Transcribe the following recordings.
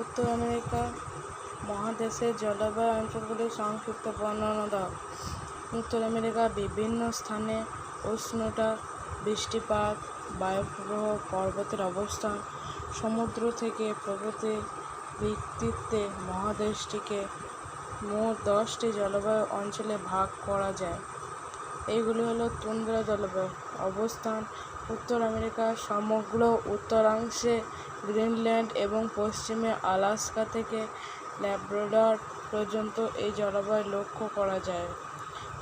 উত্তর আমেরিকা মহাদেশের জলবায়ু অঞ্চলগুলির সংক্ষিপ্ত বর্ণনা দাও। উত্তর আমেরিকার বিভিন্ন স্থানে উষ্ণতা, বৃষ্টিপাত, বায়ুপ্রবাহ, পর্বতের অবস্থান, সমুদ্র থেকে প্রগতির ভিত্তিতে মহাদেশটিকে মোট দশটি জলবায়ু অঞ্চলে ভাগ করা যায়। এইগুলি হলো তুন্দ্রা জলবায়ু, অবস্থান উত্তর আমেরিকার সমগ্র উত্তরাংশে গ্রিনল্যান্ড এবং পশ্চিমে আলাস্কা থেকে ল্যাব্রাডর পর্যন্ত এই জলবায়ু লক্ষ্য করা যায়।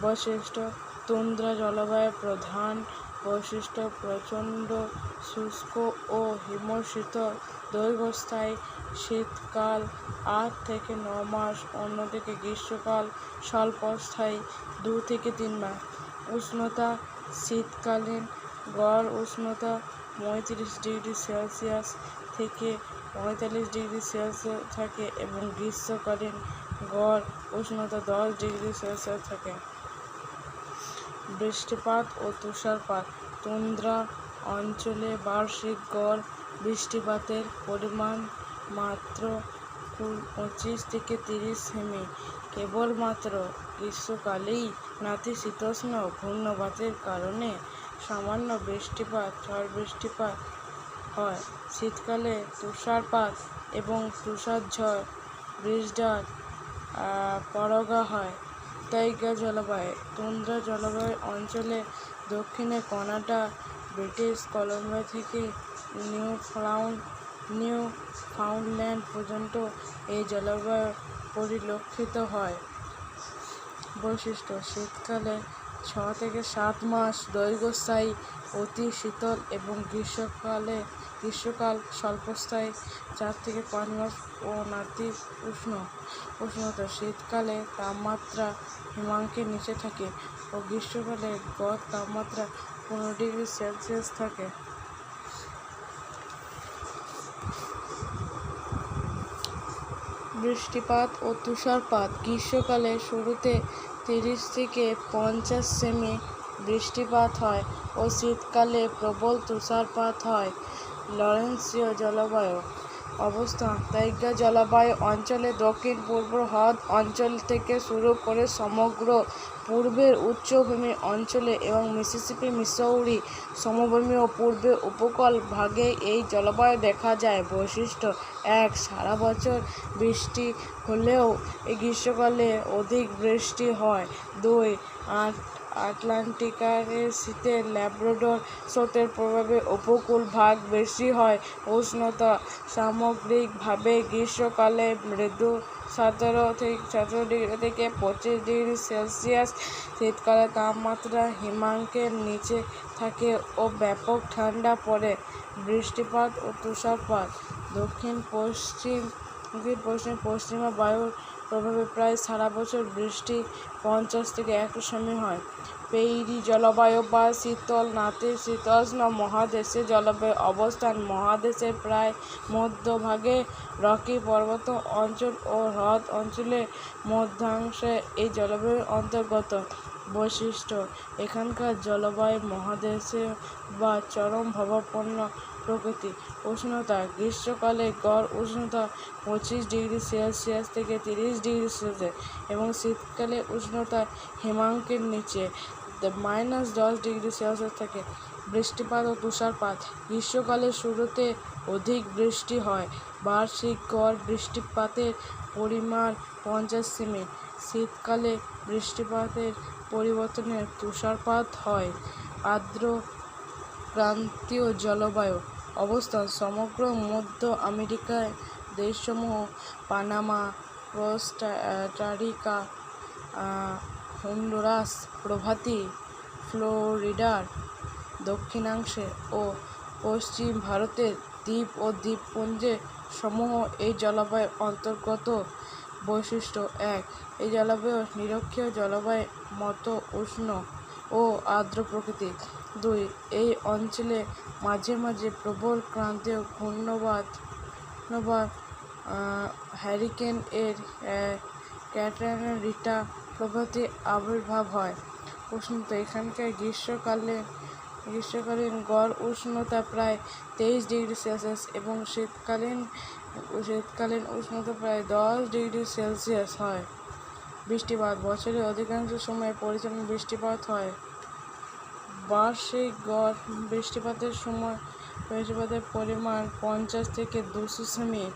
বৈশিষ্ট্য, তুন্দ্রা জলবায়ুর প্রধান বৈশিষ্ট্য প্রচণ্ড শুষ্ক ও হিমশীত দীর্ঘস্থায়ী শীতকাল আট থেকে ন মাস, অন্যদিকে গ্রীষ্মকাল স্বল্পস্থায়ী দু থেকে তিন মাস। উষ্ণতা শীতকালীন গড় উষ্ণতা পঁয়ত্রিশ ডিগ্রি সেলসিয়াস থেকে পঁয়তাল্লিশ ডিগ্রি সেলসিয়াস থাকে এবং গ্রীষ্মকালীন গড় উষ্ণতা দশ ডিগ্রি সেলসিয়াস থাকে। বৃষ্টিপাত ও তুষারপাত, তুন্দ্রা অঞ্চলে বার্ষিক গড় বৃষ্টিপাতের পরিমাণ মাত্র পঁচিশ থেকে তিরিশ সেমি। কেবলমাত্র গ্রীষ্মকালেই নাতিশীতোষ্ণ ঘূর্ণবাতের কারণে সামান্য বৃষ্টিপাত ঝড় বৃষ্টিপাত হয়। শীতকালে তুষারপাত এবং তুষার তুষারঝড় বৃষ্টির পরগা হয়। তাইগা জলবায়ু, তুন্দ্রা জলবায়ু অঞ্চলে দক্ষিণে কানাডা, ব্রিটিশ কলম্বিয়া থেকে নিউ ফাউন্ড, নিউ নিউফাউন্ডল্যান্ড পর্যন্ত এই জলবায়ু পরিলক্ষিত হয়। বৈশিষ্ট্য, শীতকালে ছ থেকে সাত মাস দৈর্ঘ্যস্থায়ী, অতি শীতল এবং গ্রীষ্মকালে গ্রীষ্মকাল স্বল্পস্থায়ী, চার থেকে পাঁচ মাস ও নাতি উষ্ণ। উষ্ণতা শীতকালে তাপমাত্রা হিমাঙ্কের নিচে থাকে ও গ্রীষ্মকালে গড় তাপমাত্রা পনেরো ডিগ্রি সেলসিয়াস থাকে। বৃষ্টিপাত ও তুষারপাত গ্রীষ্মকালে শুরুতে তিরিশ থেকে পঞ্চাশ সেমি বৃষ্টিপাত হয় ও শীতকালে প্রবল তুষারপাত হয়। লরেন্সীয় জলবায়ু অবস্থান তাইগা জলবায়ু অঞ্চলে দক্ষিণ পূর্ব হ্রদ অঞ্চল থেকে শুরু করে সমগ্র পূর্বের উচ্চভূমি অঞ্চলে এবং মিসিসিপি, মিসৌরি, সমভূমি ও পূর্বের উপকূল ভাগে এই জলবায়ু দেখা যায়। বৈশিষ্ট্য এক, সারা বছর বৃষ্টি হলেও গ্রীষ্মকালে অধিক বৃষ্টি হয়। দুই, আট আটলান্টিকের শীতে ল্যাব্রাডর স্রোতের প্রভাবে উপকূলভাগ বেশি হয়। উষ্ণতা সামগ্রিকভাবে গ্রীষ্মকালে মৃদু সতেরো থেকে সতেরো ডিগ্রি থেকে পঁচিশ ডিগ্রি সেলসিয়াস। শীতকালে তাপমাত্রা হিমাঙ্কের নিচে থাকে ও ব্যাপক ঠান্ডা পড়ে। বৃষ্টিপাত ও তুষারপাত। দক্ষিণ পশ্চিম দক্ষিণ পশ্চিম পশ্চিমা বায়ুর প্রভাবে প্রায় সারা বছর বৃষ্টি পঞ্চাশ থেকে একশো সেমি হয়। পেইরি জলবায়ু বা শীতল নাতি নাতিশীতোষ্ণ মহাদেশে জলবায়ু অবস্থান মহাদেশের প্রায় মধ্যভাগে রকি পর্বত অঞ্চল ও হ্রদ অঞ্চলের মধ্যাংশে এই জলবায়ুর অন্তর্গত বৈশিষ্ট্য। এখানকার জলবায়ু মহাদেশে বা চরম ভাবাপন্ন প্রকৃতি। উষ্ণতা, গ্রীষ্মকালে গড় উষ্ণতা পঁচিশ ডিগ্রি সেলসিয়াস থেকে তিরিশ ডিগ্রি সেলসিয়াস এবং শীতকালে উষ্ণতা হিমাঙ্কের নিচে মাইনাস দশ ডিগ্রি সেলসিয়াস থাকে। বৃষ্টিপাত ও তুষারপাত। গ্রীষ্মকালের শুরুতে অধিক বৃষ্টি হয়। বার্ষিক গড় বৃষ্টিপাতের পরিমাণ পঞ্চাশ সেমি। শীতকালে বৃষ্টিপাতের পরিবর্তনে তুষারপাত হয়। আর্দ্র ক্রান্তীয় জলবায়ু। অবস্থান। সমগ্র মধ্য আমেরিকার দেশসমূহ পানামা, কোস্টারিকা হন্ডুরাস প্রভৃতি ফ্লোরিডার দক্ষিণাংশে ও পশ্চিম ভারতের দ্বীপ ও দ্বীপপুঞ্জে সমূহ এই জলবায়ুর অন্তর্গত বৈশিষ্ট্য। এক, এই জলবায়ু নিরক্ষীয় জলবায়ুর মতো উষ্ণ। ও আর্দ্র প্রকৃতির দুই, এই অঞ্চলে মাঝে মাঝে প্রবল ক্রান্তীয় ঘূর্ণবাত ঘূর্ণবাত হ্যারিকেন এর ক্যাটরিনা রিটা প্রভৃতি আবির্ভাব হয়। উষ্ণতা এখানকার গ্রীষ্মকালে, গ্রীষ্মকালীন গড় উষ্ণতা প্রায় তেইশ ডিগ্রি সেলসিয়াস এবং শীতকালীন শীতকালীন উষ্ণতা প্রায় দশ ডিগ্রি সেলসিয়াস হয়। বৃষ্টিপাত। বছরের অধিকাংশ সময় পরিচালন বৃষ্টিপাত হয়। বার্ষিক গড় বৃষ্টিপাতের সময় বৃষ্টিপাতের পরিমাণ পঞ্চাশ থেকে দুশো সেমি।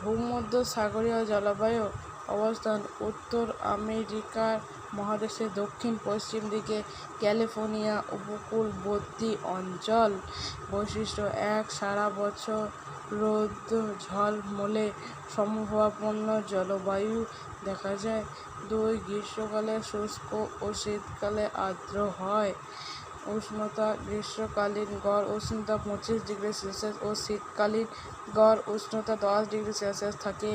ভূমধ্য সাগরীয় জলবায়ু অবস্থান উত্তর আমেরিকার মহাদেশের দক্ষিণ পশ্চিম দিকে ক্যালিফোর্নিয়া উপকূলবর্তী অঞ্চল। বৈশিষ্ট্য, এক সারা বছর রোদ ঝলমলে সমভাবাপন্ন জলবায়ু দেখা যায়। দুই গ্রীষ্মকালে শুষ্ক ও শীতকালে আর্দ্র হয়। উষ্ণতা গ্রীষ্মকালীন গড় উষ্ণতা পঁচিশ ডিগ্রি সেলসিয়াস ও শীতকালীন গড় উষ্ণতা দশ ডিগ্রি সেলসিয়াস থাকে।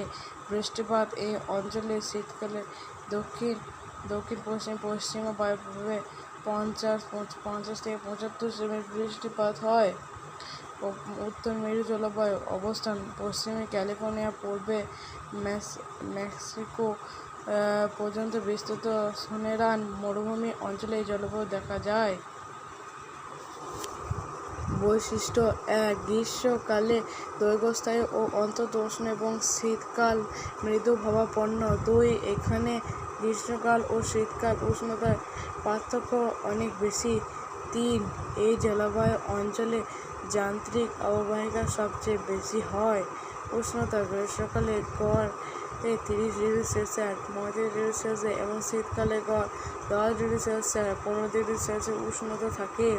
বৃষ্টিপাত এই অঞ্চলে শীতকালে দক্ষিণ দক্ষিণ, পশ্চিম পশ্চিম বায়ুপ্রভাবে পঞ্চাশ পঞ্চাশ থেকে পঁচাত্তর সেমি বৃষ্টিপাত হয়। উত্তর মেরু জলবায়ু অবস্থান, পশ্চিমে ক্যালিফোর্নিয়া, পূর্বে মেক্স- মেক্সিকো পর্যন্ত বিস্তৃত সোনেরান মরুভূমি অঞ্চলে এই জলবায়ু দেখা যায়। বৈশিষ্ট্য এক, গ্রীষ্মকালে দীর্ঘস্থায়ী ও অন্তত উষ্ণ এবং শীতকাল মৃদু মৃদুভাবাপন্ন দুই, এখানে গ্রীষ্মকাল ও শীতকাল উষ্ণতার পার্থক্য অনেক বেশি। তিন, এই জলবায়ু অঞ্চলে যান্ত্রিক অববাহিকা সবচেয়ে বেশি হয়। উষ্ণতা গ্রীষ্মকালে গড় তিরিশ ডিগ্রি সেলসিয়াস পঁয়ত্রিশ ডিগ্রি সেলসিয়াস এবং শীতকালে গড় দশ ডিগ্রি সেলসিয়াস পনেরো ডিগ্রি সেলসিয়াস উষ্ণতা থাকে।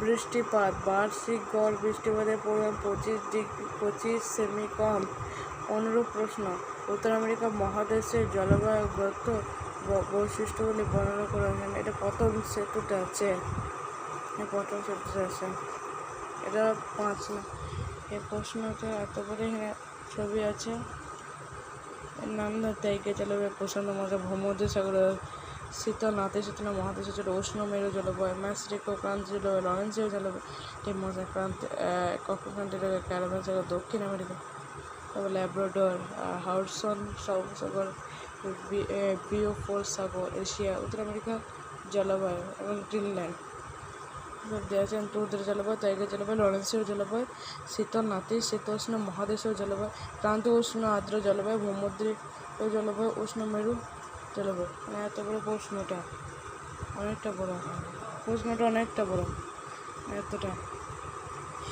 বৃষ্টিপাত, বার্ষিক গড় বৃষ্টিপাতের পরিমাণ পঁচিশ ডিগ্রি, পঁচিশ সেমি কম। অনুরূপ প্রশ্ন, উত্তর আমেরিকা মহাদেশের জলবায়ুগত বৈশিষ্ট্যগুলি বর্ণনা করা এখানে এটা প্রথম সেতুতে আছে। এই প্রথম সেতুতে আছে। এটা পাঁচ না। এই এত করে এখানে ছবি আছে। নাম ধরতে একে জলবায়ু প্রশান্ত মহাসাগর ভূমধ্য সাগর শীত নাতিশীতোষ্ণ মহাদেশের জল উষ্ণ মেরু জলবায়ু ম্যাসরিকো ক্রান্ত জলবায়ু, লরেন্সীয় জলবায়ু টিমোসা ক্রান্ত কক্ষক্রান্তীয় জলবায়ু ক্যারাবান সাগর, দক্ষিণ আমেরিকা, তারপর ল্যাব্রাডর হাউডসন সাগর বিও বিওফোর সাগর, এশিয়া, উত্তর আমেরিকা জলবায়ু এবং গ্রিনল্যান্ড। আছে টুদের জলবায়ু তাইগের জলবায়ু লরেন্সীয় জলবায়ু শীত নাতি, শীতোষ্ণ মহাদেশীয় জলবায়ু ক্রান্ত উষ্ণ আর্দ্র জলবায়ু ভূমধ্যীয় জলবায়ু উষ্ণ মেরু জলবায়ু মানে এত বড় প্রশ্নটা, অনেকটা বড়। প্রশ্নটা অনেকটা বড়, এতটা।